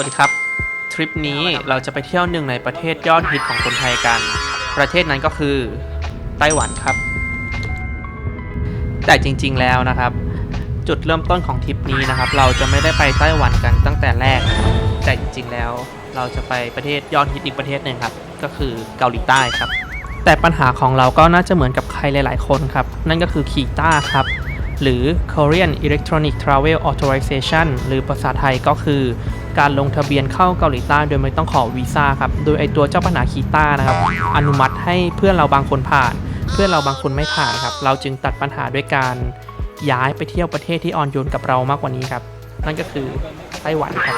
สวัสดีครับ ทริปนี้เราจะไปเที่ยวหนึ่งในประเทศยอดฮิตของคนไทยกัน ประเทศนั้นก็คือไต้หวันครับ แต่จริงๆแล้วนะครับ จุดเริ่มต้นของทริปนี้นะครับ เราจะไม่ได้ไปไต้หวันกันตั้งแต่แรกนะครับแต่จริงๆแล้วเราจะไปประเทศยอดฮิตอีกประเทศหนึ่งครับ ก็คือเกาหลีใต้ครับ แต่ปัญหาของเราก็น่าจะเหมือนกับใครหลายๆ คนครับ นั่นก็คือคีต้าครับหรือ Korean Electronic Travel Authorization หรือภาษาไทยก็คือ การลงทะเบียนเข้าเกาหลีใต้โดยไม่ต้องขอวีซ่าครับ โดยไอตัวเจ้าปัญหาคีต้านะครับ อนุมัติให้เพื่อนเราบางคนผ่าน เพื่อนเราบางคนไม่ผ่านครับ เราจึงตัดปัญหาด้วยการย้ายไปเที่ยวประเทศที่อ่อนโยนกับเรามากกว่านี้ครับ นั่นก็คือไต้หวันครับ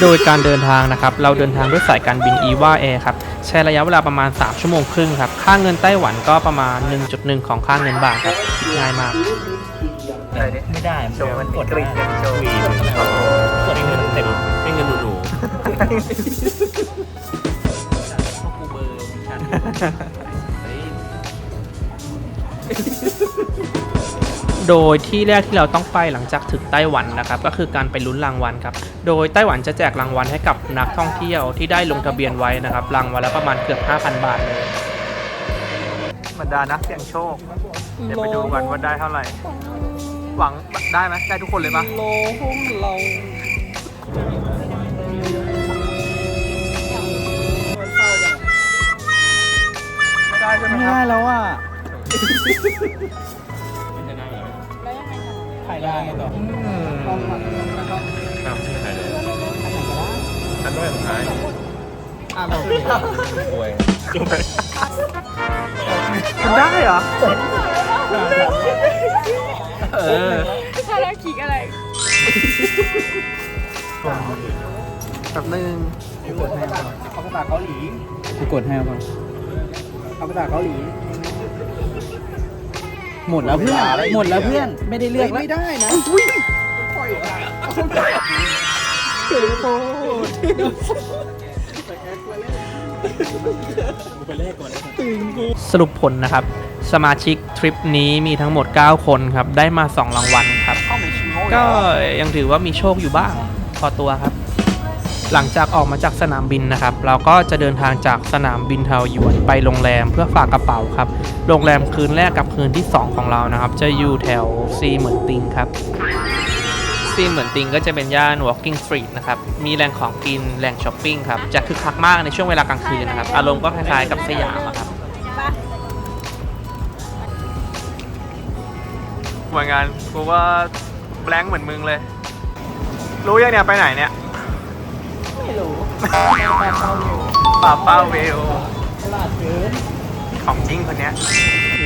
โดยการเดินทางนะครับ เราเดินทางด้วยสายการบิน EVA Air ครับ ใช้ระยะเวลาประมาณ 3 ชั่วโมงครึ่งครับ ค่าเงินไต้หวันก็ประมาณ 1.1 ของค่าเงินบาทครับ ง่ายมาก ไม่ได้โชว์มันกดกรี๊ดกันโชว์ วีดกดให้เงินเต็มให้เงินหนูหนูพวกกูเบอร์ฉันเฮ้ยโดยที่แรกที่เราต้องไปหลังจากถึงไต้หวันนะครับ ก็คือการไปลุ้นรางวัลครับ โดยไต้หวันจะแจกรางวัลให้กับนักท่องเที่ยวที่ได้ลงทะเบียนไว้นะครับ รางวัลละประมาณเกือบ 5,000 บาทเลย บรรดานักเสี่ยงโชค เดี๋ยวไปดูกันว่าได้เท่าไหร่ หวังได้ไหมได้ทุกคนเลยปะโลห้องเรา ไม่ได้ใช่ไหมไม่ครัได้บแล้วอะถ่ายได้ต่ออืมอันด้วยสุดท้ายอะเราป่วยมันได้เหรอเออ คาราคิกอะไร แบบนึงเอาภาษาเกาหลีกูกดให้ป่ะเอาภาษาเกาหลีหมดแล้วเพื่อน หมดแล้วเพื่อน ไม่ได้เลือกไม่ได้นะอุ้ยปล่อยเก๋โตสรุปผลนะครับ สมาชิกทริปนี้มีทั้งหมด 9 คนครับ ได้มา 2 รางวัลครับ ก็ยังถือว่ามีโชคอยู่บ้าง พอตัวครับ หลังจากออกมาจากสนามบินนะครับ เราก็จะเดินทางจากสนามบินเทาหยวนไปโรงแรมเพื่อฝากกระเป๋าครับ โรงแรมคืนแรกกับคืนที่ 2 ของเรานะครับ จะอยู่แถวซีเหมือนติงครับซีเหมือนติงก็จะเป็นย่าน Walking Street นะครับ มีแหล่งของกินแหล่งช้อปปิ้งครับ จะคึกคักมากในช่วงเวลากลางคืนนะครับ อารมณ์ก็คล้ายๆกับสยามอะครับเหมือนกันกูว่าแบงค์เหมือนมึงเลย รู้ยังเนี่ยไปไหนเนี่ย ไม่รู้ป่าเป้าเวลตลาดเกินของจริงคนเนี้ย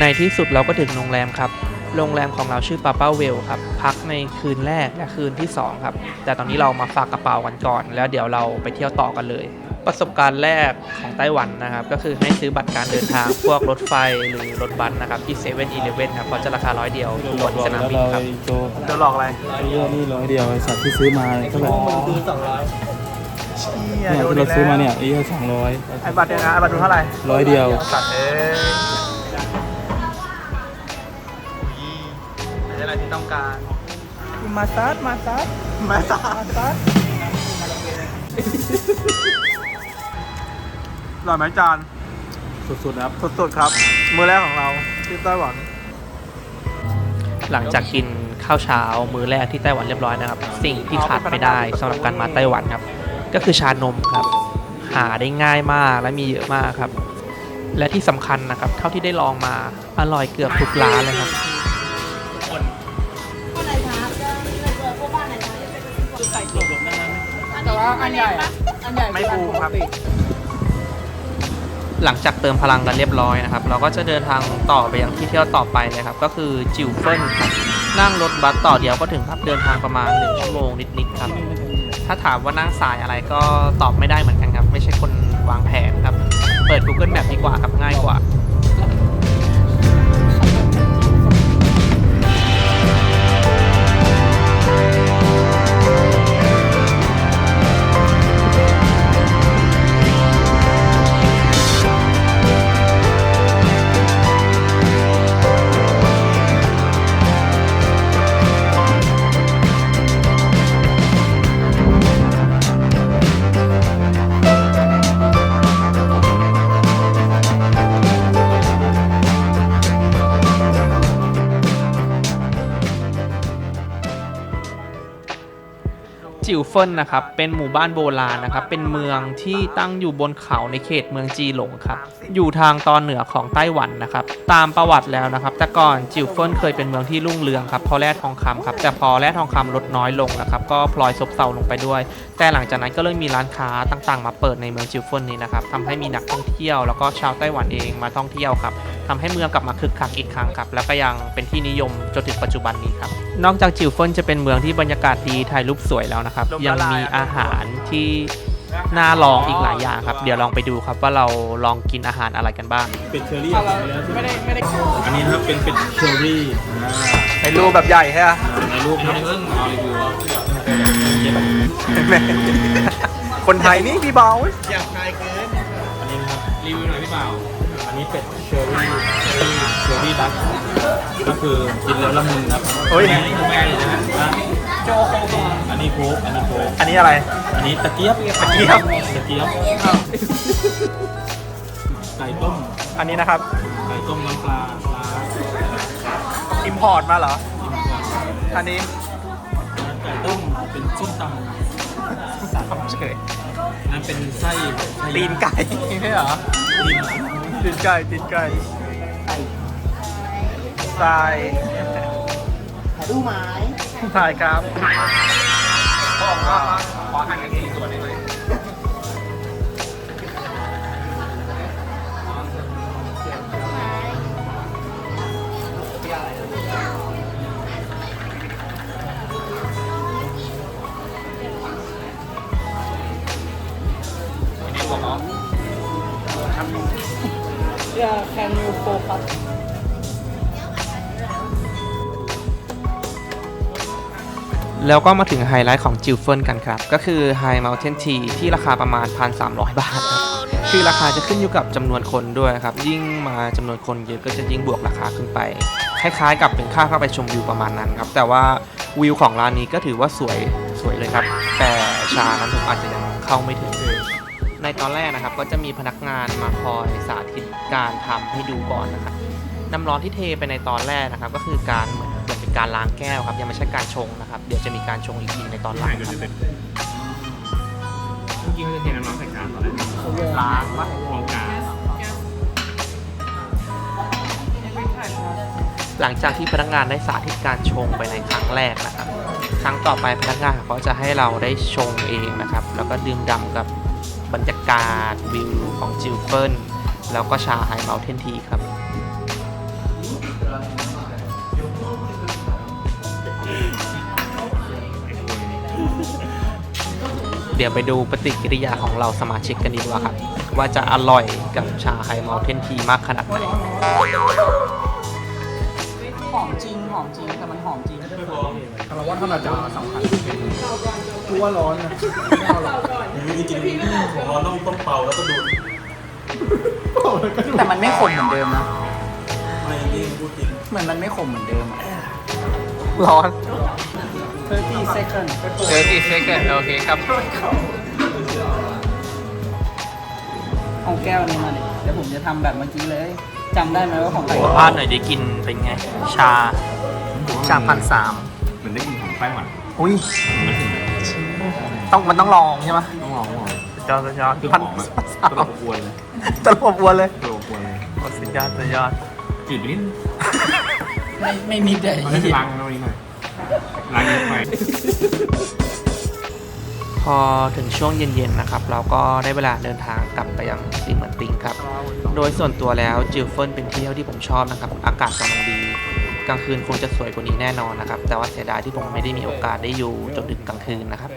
ในที่สุดเราก็ถึงโรงแรมครับ โรงแรมของเราชื่อปาเป้าเวลครับ พักในคืนแรกและคืนที่ 2 ครับ แต่ตอนนี้เรามาฝากกระเป๋ากันก่อน แล้วเดี๋ยวเราไปเที่ยวต่อกันเลย ประสบการณ์แรกของไต้หวันนะครับ ก็คือให้ซื้อบัตรการเดินทาง พวกรถไฟหรือรถบัสนะครับ ที่เซเว่นอีเลฟเว่นครับเพราะจะราคาร้อยเดียวทุกวันสนามบินครับโจเดี๋ยวหลอกอะไรไอ้เรื่องนี่ร้อยเดียวไอ้สัตว์ที่ซื้อมาเท่าไหร่คือสองร้อยเชี่ยเนี่ยดูที่ดิเราซื้อมาเนี่ยไอ้สองร้อยไอ้บัตรเนี่ยนะไอ้บัตรดูเท่าไหร่ร้อยเดียวสัตว์เอ้ยไม่ใช่อะไรที่ต้องการมาซัดมาซัดมาสามาซัด หล่อไหมจานสุดๆนะครับสุดๆครับ มือแรกของเราที่ไต้หวัน หลังจากกินข้าวเช้า มื้อแรกที่ไต้หวันเรียบร้อยนะครับ สิ่งที่ขาดไม่ได้สำหรับการมาไต้หวันครับ ก็คือชานมครับ หาได้ง่ายมากและมีเยอะมากครับ และที่สำคัญนะครับเท่าที่ได้ลองมาอร่อยเกือบทุกร้านเลยครับแต่ว่าอันใหญ่อะอันใหญ่ไม่ฟูครับ หลังจากเติมพลังกันเรียบร้อยนะครับ เราก็จะเดินทางต่อไปยังที่เที่ยวต่อไปเลยครับ ก็คือจิวเฟินครับ นั่งรถบัสต่อเดียวก็ถึงครับ เดินทางประมาณ1ชั่วโมงนิดๆครับ ถ้าถามว่านั่งสายอะไรก็ตอบไม่ได้เหมือนกันครับ ไม่ใช่คนวางแผนครับ เปิด Google Map ดีกว่าครับง่ายกว่า จิวเฟินนะครับ เป็นหมู่บ้านโบราณนะครับ เป็นเมืองที่ตั้งอยู่บนเขาในเขตเมืองจีหลงครับ อยู่ทางตอนเหนือของไต้หวันนะครับ ตามประวัติแล้วนะครับ แต่ก่อนจิวเฟินเคยเป็นเมืองที่รุ่งเรืองครับเพราะแร่ทองคำครับ แต่พอแร่ทองคำลดน้อยลงนะครับ ก็พลอยซบเซาลงไปด้วย แต่หลังจากนั้นก็เริ่มมีร้านค้าต่างๆ มาเปิดในเมืองจิวเฟินนี้นะครับทำให้มีนักท่องเที่ยวแล้วก็ชาวไต้หวันเองมาท่องเที่ยวครับ ทำให้เมืองกลับมาคึกคักอีกครั้งครับ แล้วก็ยังเป็นที่นิยมจนถึงปัจจุบันนี้ครับ นอกจากจิวเฟินจะเป็นเมืองที่บรรยากาศดีถ่ายรูปสวยแล้วนะครับ ยังมีอาหารที่น่าลองอีกหลายอย่างครับ เดี๋ยวลองไปดูครับว่าเราลองกินอาหารอะไรกันบ้าง เป็ดเชอรี่ไม่ได้ไม่ได้อันนี้นะครับเป็นเป็ดเชอรี่อ่าในรูปแบบใหญ่ใช่ไหมในรูปนี้เพิ่งเอารีวิวคนไทยนี่พี่เบาอันนี้นะครับรีวิวหน่อยพี่บ่าวอั นนี้เป็ดเชอรี่เชอรี่ดักก็คือกินแล้วละมุนครับเฮ้ยอันนี้คือแม่เลยนะอะอันนี้โค้กอันนี้โค้กอันนี้อะไร อันนี้ตะเกียบตะเกียบ ตะเกียบไก่ต้มอันนี้นะครับ ไก่ต้มน้ำปลาปลาอิมพอร์ตมาเหรอ อันนี้ไก่ต้มเป็นส้มตำเฉยนั่นเป็นไส้ไส้ตีนไก่ใช่เหรอตีน ตีนไก่ตีนไก่ทรายถ่ายรูปไหมทรายครับพ่อก็ขอหั่นกันสี่ส่วนได้ไหม อย่า can you focus แล้วก็มาถึงไฮไลท์ของจิวเฟินกันครับ ก็คือ High Mountain Tea ที่ราคาประมาณ 1,300 บาทครับคือราคาจะขึ้นอยู่กับจำนวนคนด้วยครับ ยิ่งมาจำนวนคนเยอะก็จะยิ่งบวกราคาขึ้นไป คล้ายๆ กับเป็นค่าเข้าไปชมวิวประมาณนั้นครับ แต่ว่าวิวของร้านนี้ก็ถือว่าสวยสวยเลยครับ แต่ชานั้นผมอาจจะยังเข้าไม่ถึงเลย ในตอนแรกนะครับก็จะมีพนักงานมาคอยสาธิตการทำให้ดูก่อนนะครับน้ำร้อนที่เทไปในตอนแรกนะครับ ก็คือการเหมือนเป็นการล้างแก้วครับยังไม่ใช่การชงนะครับ เดี๋ยวจะมีการชงอีกทีในตอนหลังครับเมื่อกี้เขาจะเทน้ำร้อนใส่จาตอนแรกล้างวะมองกาหลังจากที่พนักงานได้สาธิตการชงไปในครั้งแรกนะครับ ครั้งต่อไปพนักงานเขาจะให้เราได้ชงเองนะครับ แล้วก็ดื่มด่ำกับ บรรยากาศวิวของจิลเฟิลแล้วก็ชาไฮเมลเทนทีครับ เดี๋ยวไปดูปฏิกิริยาของเราสมาชิกกันดีกว่าครับ ว่าจะอร่อยกับชาไฮเมลเทนทีมากขนาดไหน หอมจริง หอมจริง แต่มันหอมจริง คารวะท่านอาจารย์สำคัญกูว่าร้อนนะจริงๆของเราต้องต้องเป่าแล้วก็ดูดแต่มันไม่ขมเหมือนเดิมนะ ไม่จริงพูดจริงเหมือนมันไม่ขมเหมือนเดิมอะร้อน 30 second เจอกี่เซกันโอเคครับ เอาแก้วนี้มาเนี่ยเดี๋ยวผมจะทำแบบเมื่อกี้เลยจำได้ไหมว่าของใครสัมภาษณ์หน่อยได้กินเป็นไง ชา ชาพันสามเหมือนได้กินของไต้หวันอุ้ยมันถึงต้องมันต้องลองใช่ไหมต้องลองต้องลองยอดสุดยอดคือพันหอมอะสาตลมบอวนเลยตลบอวนเลยตลบอวนเลยโอ้สุดยอดสุดยอดจืดไปนิดนึงไม่ไม่นิดเลยเอาให้ล้างตรงนี้หน่อยล้างเยอะไปพอถึงช่วงเย็นๆนะครับ เราก็ได้เวลาเดินทางกลับไปยังซีเหมือนติงครับ โดยส่วนตัวแล้วจิลเฟิลเป็นที่เที่ยวที่ผมชอบนะครับ อากาศกำลังดี กลางคืนคงจะสวยกว่านี้แน่นอนนะครับ แต่ว่าเสียดายที่ผมไม่ได้มีโอกาสได้อยู่จนถึงกลางคืนนะครับ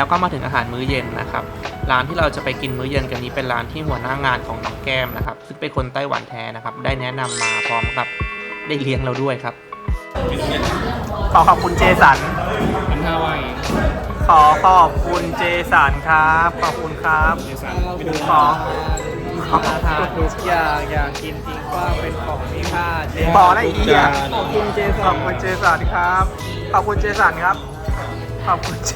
แล้วก็มาถึงอาหารมื้อเย็นนะครับ ร้านที่เราจะไปกินมื้อเย็นกันนี้เป็นร้านที่หัวหน้างานของน้องแก้มนะครับ ซึ่งเป็นคนไต้หวันแท้นะครับ ได้แนะนำมาพร้อมกับได้เลี้ยงเราด้วยครับ ขอขอบคุณเจสันพันห้าว่าเองขอขอบคุณเจสันครับ ขอบคุณครับเจสันไปดูขอมาทานทุกอย่างอยากกินทิ้งกว้างเป็นของมีค่าเจ๊บอกอะไรอีกอะขอบคุณเจขสัอนบคุณเจสันครับ ขอบคุณเจสันครับข อบคุณเจ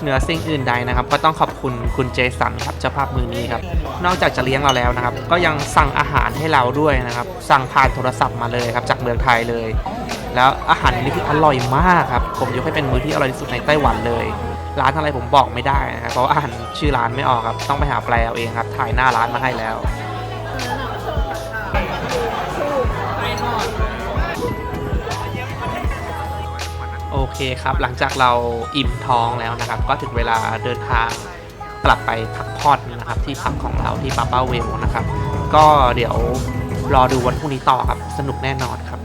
เหนือสิ่งอื่นใดนะครับ ก็ต้องขอบคุณคุณเจสันครับเจ้าภาพมือนี้ครับ นอกจากจะเลี้ยงเราแล้วนะครับ ก็ยังสั่งอาหารให้เราด้วยนะครับ สั่งผ่านโทรศัพท์มาเลยครับ จากเมืองไทยเลย แล้วอาหารนี้คืออร่อยมากครับ ผมยกให้เป็นมื้อที่อร่อยที่สุดในไต้หวันเลย ร้านอะไรผมบอกไม่ได้นะครับเพราะว่าอ่านชื่อร้านไม่ออกครับ ต้องไปหาแปลเอาเองครับ ถ่ายหน้าร้านมาให้แล้ว โอเคครับ หลังจากเราอิ่มท้องแล้วนะครับ ก็ถึงเวลาเดินทางกลับไปพักผ่อนนะครับ ที่พักของเราที่ปาป้าเวลนะครับ ก็เดี๋ยวรอดูวันพรุ่งนี้ต่อครับ สนุกแน่นอนครับ